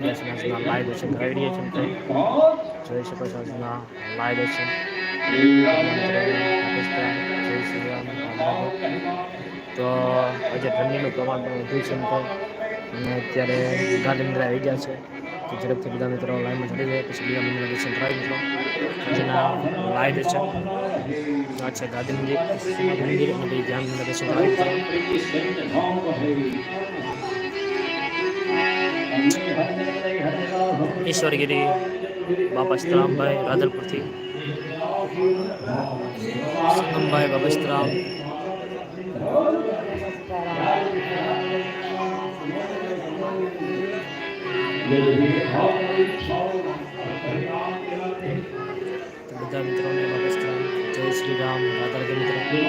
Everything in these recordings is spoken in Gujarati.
આજના લાઈવ દર્શન કરાવી રહ્યા છે જોઈ શકો છો આજના લાઈવ દર્શન તો આજે ઠંડીનું પ્રમાણ પણ વધુ છે અને અત્યારે ગાંધી મંદિર આવી ગયા છે. તો ઝડપથી બધા મિત્રો લાઈનમાં ચડી જાય, પછી બીજા મંદિરના દર્શન કરાવી મિત્રો. જેના લાઈવ દર્શન છે. ગાંધી મંદિર મંદિર, અને પછી ધ્યાન મંદિરના દર્શન કરાવી મિત્રો. ઈશ્વરગીરી બાપા સ્તરામભાઈ રાધલપુરથી અંબાઈ બાપા સ્તરામ બધા મિત્રોને બાપા સ્તરામ જય શ્રી રામ રાધા રાધે મિત્રો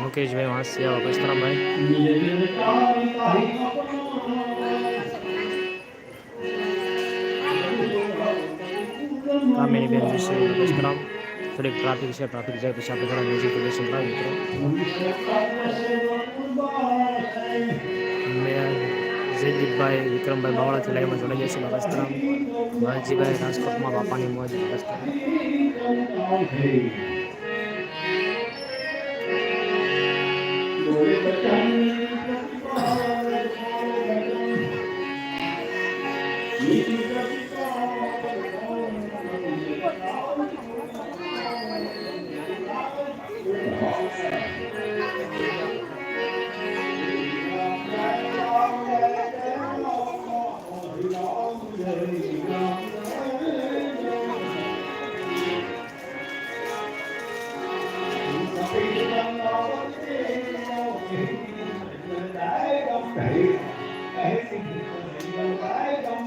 મુકેશભાઈ વાંસિયા બાપા સ્તરામભાઈ કામિની બેન જોશે બાપા થોડીક ટ્રાફિક છે ટ્રાફિક જાય પછી આપણે ઘણા મ્યુઝિક દર્શન કરાવી મિત્રો. મેં જયદીપભાઈ વિક્રમભાઈ બાવળાથી લાઈવમાં જોડાઈ જશે બાપા સ્તરામ વાલજીભાઈ રાજકોટમાં બાપાની મોજ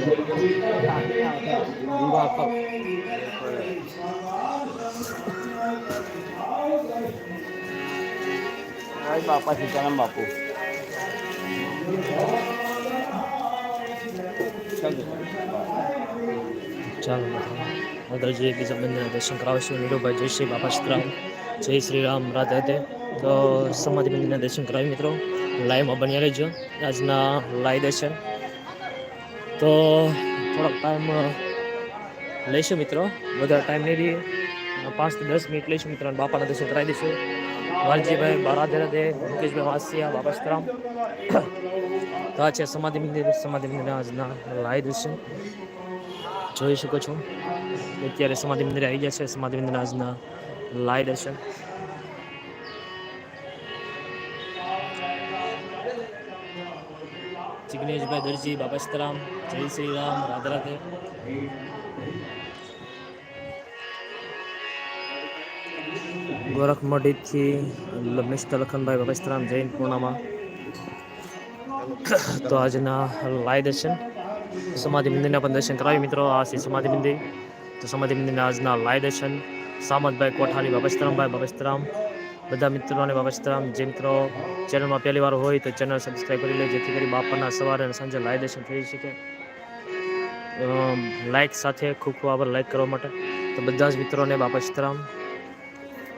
Ay, bapak સીતારામ બાપુ ચાલો આગળ જઈએ બીજા દર્શન કરાવશું નીરુભાઈ જય શ્રી બાપા સીતરામ જય શ્રી રામ રાધે રાધે. તો સમાધિ મંદિરના દર્શન કરાવી મિત્રો. લાઈવમાં બન્યા રહેજો. આજના લાઈ દર્શન તો થોડોક ટાઈમ લઈશું મિત્રો. વધારે ટાઈમ નહીં રહીએ પાંચથી દસ મિનિટ લઈશું મિત્રો બાપાના દર્શન કરાવી દઈશું. વાલજીભાઈ રાધે મુકેશભાઈ વાસિયા બાપા સીતરામ તો આ છે સમાધિ મંદિર. સમાધિ મંદિરના આજના લાઈ દર્શન. જોઈ શકો છો. અત્યારે સમાધિ મંદિરે આવી ગયા છે. સમાધિ મંદિરના આજના લાઈ દર્શન. જિગ્નેશભાઈ દરજી, બાબા સીતારામ જય શ્રી રામ, રાધે રાધે. ગોરખમઢીથી મિસ્ટર લખનભાઈ બાબા સીતારામ જૈન પૂર્ણિમા તો આજના લાઈવ દર્શન. સમાધિ મંદિરના પણ દર્શન કરાવી મિત્રો. આ છે સમાધિ મંદિર. તો સમાધિ મંદિરના આજના લાઈવ દર્શન. સામતભાઈ કોઠારી બાબસ્તરામભાઈ બાબસ્તરામ બધા મિત્રોને બાબસ્તરામ જે મિત્રો ચેનલમાં પહેલી વાર હોય તો ચેનલ સબસ્ક્રાઈબ કરી લે, જેથી કરી બાપાના સવારે અને સાંજે લાઈવ દર્શન થઈ શકે. લાઈક સાથે ખૂબ ખૂબ આભાર લાઈક કરવા માટે. તો બધા જ મિત્રોને બાબસ્તરામ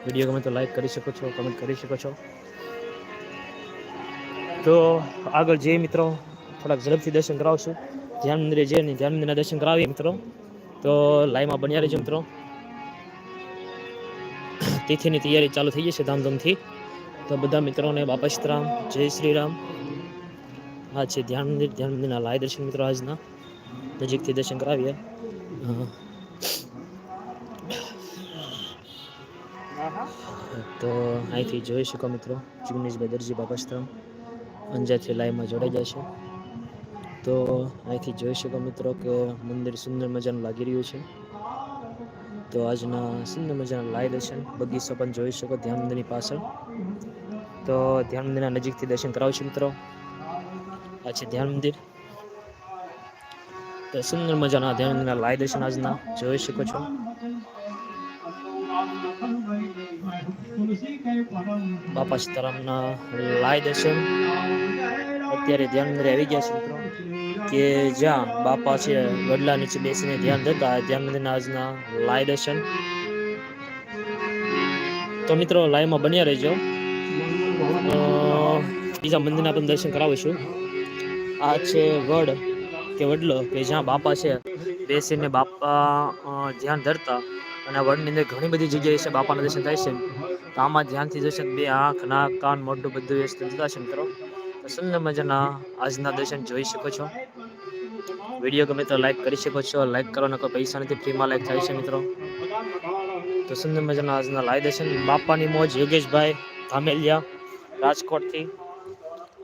વીડિયો ગમે તો લાઈક કરી શકો છો કમેન્ટ કરી શકો છો. તો આગળ જે મિત્રો થોડાક ઝડપથી દર્શન કરાવશું. ધ્યાન મંદિરે જઈને ધ્યાન મંદિરના દર્શન કરાવીએ મિત્રો. તો લાઈવમાં બન્યા રહેજો મિત્રો. તિથિની તૈયારી ચાલુ થઈ જશે ધામધૂમથી. તો બધા મિત્રોને બાપા સીતરામ જય શ્રી રામ. આ છે, ધ્યાન મંદિર, ધ્યાન મંદિરના લાય દર્શન મિત્રો આજના. નજીકથી દર્શન કરાવીએ. તો અહીંથી જોઈ શકો મિત્રો, જિગ્નેશભાઈ દરજી બાપા સીતરામ અંજારથી લાઈવમાં જોડાઈ જશે તો અહીંથી જોઈ શકો મિત્રો કે મંદિર સુંદર મજાનું લાગી રહ્યું છે. તો આજના સુંદર મજાના લાઈવ દર્શન, બગીચો પણ જોઈ શકો ધ્યાન મંદિરની પાછળ. તો ધ્યાન મંદિરના નજીકથી દર્શન કરાવું છું મિત્રો. આ છે ધ્યાન મંદિર. તો સુંદર મજાના ધ્યાન મંદિરના લાઈવ દર્શન આજના જોઈ શકો છો. બાપા સીતારામના લાઈવ દર્શન. અત્યારે ધ્યાન મંદિરે આવી ગયા છે મિત્રો. કે જ્યાં બાપા છે વડલા નીચે બેસીને ધ્યાન દેતા ધ્યાન આજના લાઈ દર્શન. તો મિત્રો, લાઈવમાં બન્યા રહેજો. બીજા મંદિરના પણ દર્શન કરાવીશું. આ છે વડ કે વડલો કે જ્યાં બાપા છે, બેસીને બાપા ધ્યાન ધરતા. અને વડની અંદર ઘણી બધી જગ્યાએ છે, બાપાના દર્શન થાય છે. તો આમાં ધ્યાનથી જોશે બે આંખ, નાક, કાન, મોઢું બધું વ્યસ્ત દર્શન છે સુંદર મજાના આજના દર્શન જોઈ શકો છો. વીડિયો ગમે તો લાઈક કરી શકો છો લાઈક કરવાનો કોઈ પૈસા નથી, ફ્રીમાં લાઈક થાય છે મિત્રો. સુંદર મજાના આજના લાઈ દર્શન. બાપાની મોજ, યોગેશભાઈ ધામેલિયા રાજકોટથી.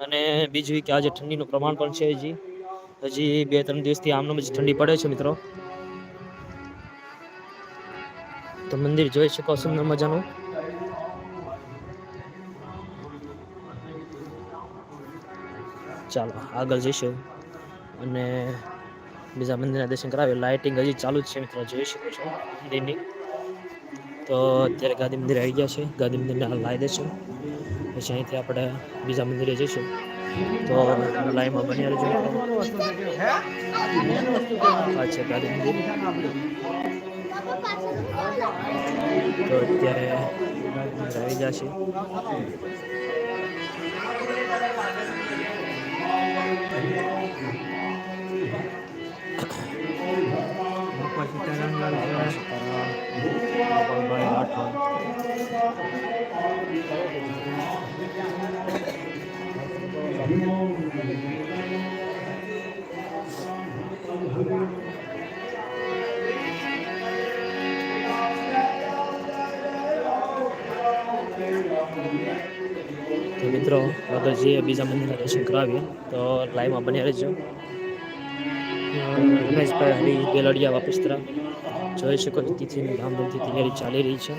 અને બીજું કે આજે ઠંડીનું પ્રમાણ પણ છે હજી. હજી બે, ત્રણ દિવસથી આમનો જ ઠંડી પડે છે મિત્રો. તો મંદિર જોઈ શકો સુંદર મજાનું. ચાલો, આગળ જઈશું. અને બીજા મંદિરના દર્શન કરાવીએ. લાઇટિંગ હજી ચાલુ જ છે મિત્રો, જોઈ શકો છો, મંદિરની. તો અત્યારે ગાંધી મંદિર આવી ગયા છે. ગાંધી મંદિરને લાઈ દઈશું. પછી અહીંથી આપણે બીજા મંદિરે જઈશું. તો લાઈમાં બની રહેજો. અચ્છા છે ગાંધી મંદિર. તો અત્યારે આવી ગયા છે બાપા મિત્રો આગળ જઈએ બીજા મંદિરના દર્શન કરાવીએ. તો લાઈવમાં બન્યા રહેજો. રમેશભાઈ હરી બેલડિયા વાપસ્તરા જોઈ શકો છો તિથિની ધામધૂમથી તૈયારી ચાલી રહી છે.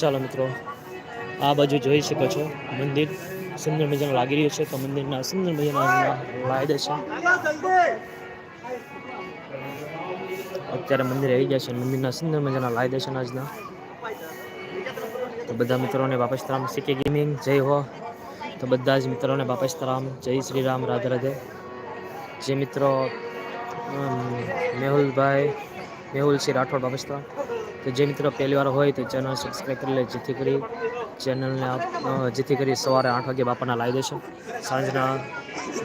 ચાલો મિત્રો, આ બાજુ જોઈ શકો છો. મંદિર સુંદર મજાનું લાગી રહ્યું છે. તો મંદિરના સુંદર મજાના લાયદે છે. અત્યારે મંદિર આવી ગયા છે મંદિરના સુંદર મજાના લાય છે આજના. તો બધા મિત્રોને બાપસ્તરામ તરામ. સીકે ગેમિંગ જય હો. તો બધા જ મિત્રોને બાપસ્તરામ તરામ. જય શ્રી રામ, રાધે રાધે. જે મિત્રો મેહુલભાઈ, મેહુલ સિંહ રાઠોડ બાપસ્તરામ તો જે મિત્રો પહેલી વાર હોય તો ચેનલ સબસ્ક્રાઈબ કરી લે, જેથી કરી ચેનલને જેથી કરી સવારે આઠ વાગે બાપાના લાવી દેશે સાંજના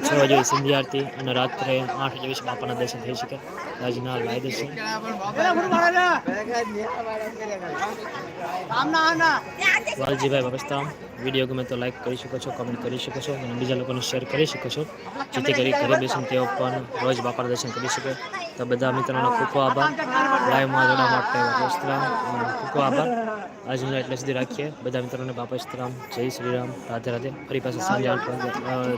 છ વાગે સંધ્યા આરતી અને રાત્રે આઠ વાગે બાપાના દર્શન થઈ શકે. રાજના લાવી દર્શન. વાલજીભાઈ વ્યવસ્થા વીડિયો ગમે તો લાઈક કરી શકો છો કમેન્ટ કરી શકો છો અને બીજા લોકોને શેર કરી શકો છો. જેથી કરી ઘરે બેસીને તેઓ પણ રોજ બાપાના દર્શન કરી શકે. તો બધા મિત્રોનો ખૂબ ખૂબ આભાર. લાઈવમાં જોડા માટે બાપસ્તરામ ખૂબ ખૂબ આભાર. આજનો એટલે સુધી રાખીએ. બધા મિત્રોને બાપસ્તરામ જય શ્રી રામ. રાધે રાધે. ફરી પાછા સાંજે આઠ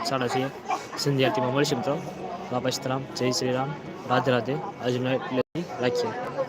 સાડા છીએ. સંધ્યા આરતીમાં મળશે મિત્રો. બાપસ્તરામ જય શ્રી રામ. રાધે રાધે. આજનો એટલે રાખીએ.